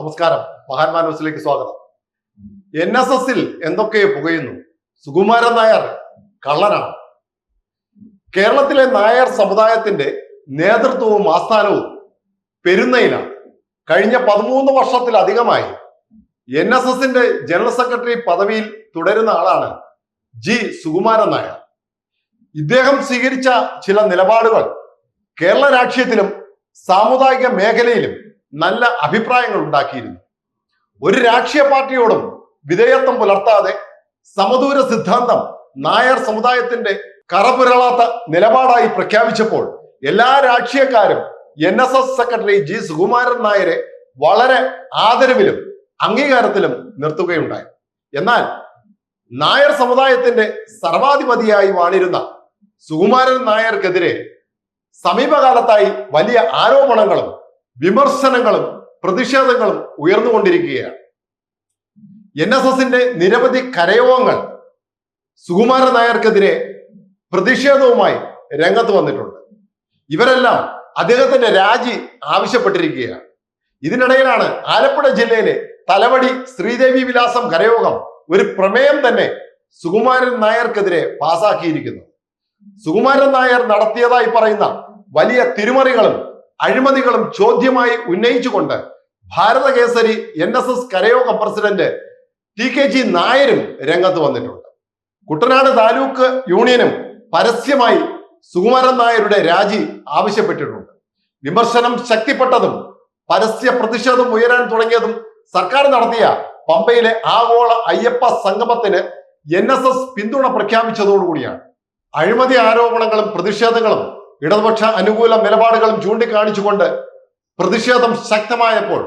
നമസ്കാരം. മഹാന്മാ ന്യൂസിലേക്ക് സ്വാഗതം. എൻ എസ് എസിൽ എന്തൊക്കെ പുകയുന്നു? സുകുമാരൻ നായർ കള്ളനാണ്. കേരളത്തിലെ നായർ സമുദായത്തിന്റെ നേതൃത്വവും ആസ്ഥാനവും പെരുന്നയിലാണ്. കഴിഞ്ഞ പതിമൂന്ന് വർഷത്തിലധികമായി എൻ എസ് എസിന്റെ ജനറൽ സെക്രട്ടറി പദവിയിൽ തുടരുന്ന ആളാണ് ജി സുകുമാരൻ നായർ. ഇദ്ദേഹം സ്വീകരിച്ച ചില നിലപാടുകൾ കേരള രാഷ്ട്രീയത്തിലും സാമുദായിക മേഖലയിലും നല്ല അഭിപ്രായങ്ങൾ ഉണ്ടാക്കിയിരുന്നു. ഒരു രാഷ്ട്രീയ പാർട്ടിയോടും വിധേയത്വം പുലർത്താതെ സമദൂര സിദ്ധാന്തം നായർ സമുദായത്തിന്റെ കറപുരളാത്ത നിലപാടായി പ്രഖ്യാപിച്ചപ്പോൾ എല്ലാ രാഷ്ട്രീയക്കാരും N S S secretary G Sukumaran നായരെ വളരെ ആദരവിലും അംഗീകാരത്തിലും നിർത്തുകയുണ്ടായി. എന്നാൽ നായർ സമുദായത്തിന്റെ സർവാധിപതിയായി വാണിരുന്ന സുകുമാരൻ നായർക്കെതിരെ സമീപകാലത്തായി വലിയ ആരോപണങ്ങളും വിമർശനങ്ങളും പ്രതിഷേധങ്ങളും ഉയർന്നുകൊണ്ടിരിക്കുകയാണ്. എൻ എസ് എസിന്റെ നിരവധി കരയോഗങ്ങൾ സുകുമാരൻ നായർക്കെതിരെ പ്രതിഷേധവുമായി രംഗത്ത് വന്നിട്ടുണ്ട്. ഇവരെല്ലാം അദ്ദേഹത്തിന്റെ രാജി ആവശ്യപ്പെട്ടിരിക്കുകയാണ്. ഇതിനിടയിലാണ് ആലപ്പുഴ ജില്ലയിലെ തലവടി ശ്രീദേവി വിലാസം കരയോഗം ഒരു പ്രമേയം തന്നെ സുകുമാരൻ നായർക്കെതിരെ പാസാക്കിയിരിക്കുന്നു സുകുമാരൻ നായർ നടത്തിയതായി പറയുന്ന വലിയ തിരുമറികളും അഴിമതികളും ചോദ്യമായി ഉന്നയിച്ചുകൊണ്ട് ഭാരതകേസരി എൻ എസ് എസ് കരയോഗ പ്രസിഡന്റ് ടി കെ ജി നായരും രംഗത്ത് വന്നിട്ടുണ്ട്. കുട്ടനാട് താലൂക്ക് യൂണിയനും പരസ്യമായി സുകുമാരൻ നായരുടെ രാജി ആവശ്യപ്പെട്ടിട്ടുണ്ട്. വിമർശനം ശക്തിപ്പെട്ടതും പരസ്യ പ്രതിഷേധം ഉയരാൻ തുടങ്ങിയതും സർക്കാർ നടത്തിയ പമ്പയിലെ ആഗോള അയ്യപ്പ സംഗമത്തിന് എൻ എസ് എസ് പിന്തുണ പ്രഖ്യാപിച്ചതോടുകൂടിയാണ്. അഴിമതി ആരോപണങ്ങളും പ്രതിഷേധങ്ങളും ഇടതുപക്ഷ അനുകൂല നിലപാടുകളും ചൂണ്ടിക്കാണിച്ചുകൊണ്ട് പ്രതിഷേധം ശക്തമായപ്പോൾ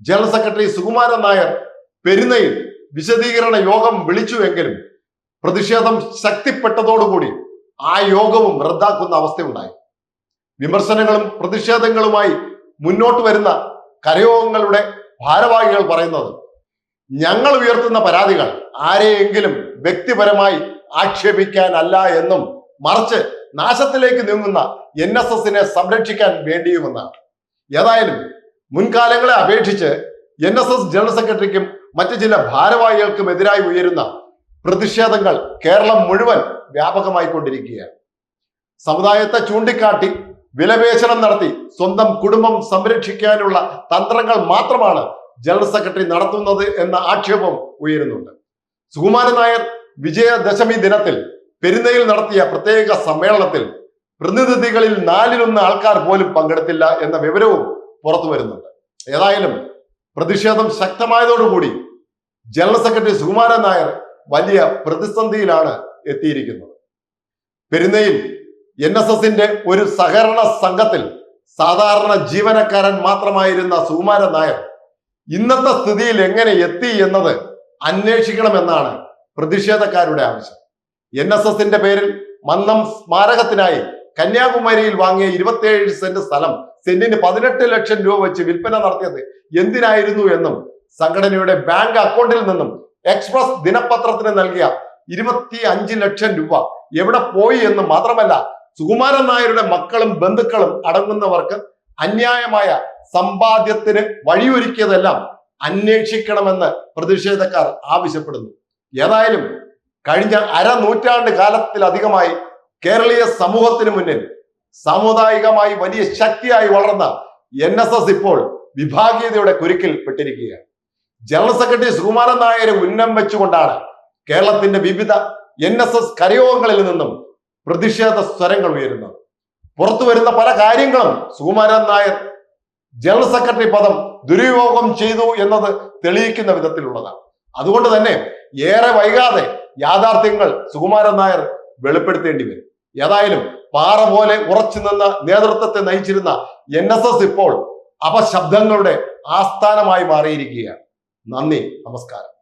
ജനറൽ സെക്രട്ടറി സുകുമാരൻ നായർ പെരുന്നയിൽ വിശദീകരണ യോഗം വിളിച്ചുവെങ്കിലും പ്രതിഷേധം ശക്തിപ്പെട്ടതോടുകൂടി ആ യോഗവും റദ്ദാക്കുന്ന അവസ്ഥയുണ്ടായി. വിമർശനങ്ങളും പ്രതിഷേധങ്ങളുമായി മുന്നോട്ട് വരുന്ന കരയോഗങ്ങളുടെ ഭാരവാഹികൾ പറയുന്നത് ഞങ്ങൾ ഉയർത്തുന്ന പരാതികൾ ആരെയെങ്കിലും വ്യക്തിപരമായി ആക്ഷേപിക്കാനല്ല എന്നും മറിച്ച് നാശത്തിലേക്ക് നീങ്ങുന്ന എൻ എസ് എസിനെ സംരക്ഷിക്കാൻ വേണ്ടിയുമെന്നാണ്. ഏതായാലും മുൻകാലങ്ങളെ അപേക്ഷിച്ച് എൻ എസ് എസ് ജനറൽ സെക്രട്ടറിക്കും മറ്റു ചില ഭാരവാഹികൾക്കും എതിരായി ഉയരുന്ന പ്രതിഷേധങ്ങൾ കേരളം മുഴുവൻ വ്യാപകമായി കൊണ്ടിരിക്കുകയാണ്. സമുദായത്തെ ചൂണ്ടിക്കാട്ടി വിലപേശനം നടത്തി സ്വന്തം കുടുംബം സംരക്ഷിക്കാനുള്ള തന്ത്രങ്ങൾ മാത്രമാണ് ജനറൽ സെക്രട്ടറി നടത്തുന്നത് എന്ന ആക്ഷേപം ഉയരുന്നുണ്ട്. സുകുമാരൻ നായർ വിജയദശമി ദിനത്തിൽ പെരുന്നയിൽ നടത്തിയ പ്രത്യേക സമ്മേളനത്തിൽ പ്രതിനിധികളിൽ നാലിലൊന്ന് ആൾക്കാർ പോലും പങ്കെടുത്തില്ല എന്ന വിവരവും പുറത്തു വരുന്നുണ്ട്. ഏതായാലും പ്രതിഷേധം ശക്തമായതോടുകൂടി ജനറൽ സെക്രട്ടറി സുകുമാരൻ നായർ വലിയ പ്രതിസന്ധിയിലാണ് എത്തിയിരിക്കുന്നത്. പെരുന്നയിൽ എൻ എസ് എസിന്റെ ഒരു സഹകരണ സംഘത്തിൽ സാധാരണ ജീവനക്കാരൻ മാത്രമായിരുന്ന സുകുമാരൻ നായർ ഇന്നത്തെ സ്ഥിതിയിൽ എങ്ങനെ എത്തി എന്നത് അന്വേഷിക്കണമെന്നാണ് പ്രതിഷേധക്കാരുടെ ആവശ്യം. എൻ എസ് എസിന്റെ പേരിൽ മന്നം സ്മാരകത്തിനായി കന്യാകുമാരിയിൽ വാങ്ങിയ ഇരുപത്തിയേഴ് സെന്റ് സ്ഥലം സെന്റിന് പതിനെട്ട് ലക്ഷം രൂപ വെച്ച് വിൽപ്പന നടത്തിയത് എന്തിനായിരുന്നു എന്നും സംഘടനയുടെ ബാങ്ക് അക്കൗണ്ടിൽ നിന്നും എക്സ്പ്രസ് ദിനപത്രത്തിന് നൽകിയ ഇരുപത്തി അഞ്ച് ലക്ഷം രൂപ എവിടെ പോയി എന്ന് മാത്രമല്ല സുകുമാരൻ നായരുടെ മക്കളും ബന്ധുക്കളും അടങ്ങുന്നവർക്ക് അന്യായമായ സമ്പാദ്യത്തിന് വഴിയൊരുക്കിയതെല്ലാം അന്വേഷിക്കണമെന്ന് പ്രതിഷേധക്കാർ ആവശ്യപ്പെടുന്നു. ഏതായാലും കഴിഞ്ഞ അര അരനൂറ്റാണ്ട് കാലത്തിലധികമായി കേരളീയ സമൂഹത്തിന് മുന്നിൽ സാമുദായികമായി വലിയ ശക്തിയായി വളർന്ന എൻ എസ് എസ് ഇപ്പോൾ വിഭാഗീയതയുടെ കുരുക്കിൽ പെട്ടിരിക്കുകയാണ്. ജനറൽ സെക്രട്ടറി സുകുമാരൻ നായരെ ഉന്നം വെച്ചുകൊണ്ടാണ് കേരളത്തിന്റെ വിവിധ എൻ എസ് എസ് കരയോഗങ്ങളിൽ നിന്നും പ്രതിഷേധ സ്വരങ്ങൾ ഉയരുന്നത്. പുറത്തു വരുന്ന പല കാര്യങ്ങളും സുകുമാരൻ നായർ ജനറൽ സെക്രട്ടറി പദം ദുരുപയോഗം ചെയ്തു എന്നത് തെളിയിക്കുന്ന വിധത്തിലുള്ളതാണ്. അതുകൊണ്ട് തന്നെ ഏറെ വൈകാതെ യാഥാർത്ഥ്യങ്ങൾ സുകുമാരൻ നായർ വെളിപ്പെടുത്തേണ്ടി വരും. ഏതായാലും പാറ പോലെ ഉറച്ചു നിന്ന നേതൃത്വത്തെ നയിച്ചിരുന്ന എൻ എസ് എസ് ഇപ്പോൾ അപശബ്ദങ്ങളുടെ ആസ്ഥാനമായി മാറിയിരിക്കുകയാണ്. നന്ദി നമസ്കാരം.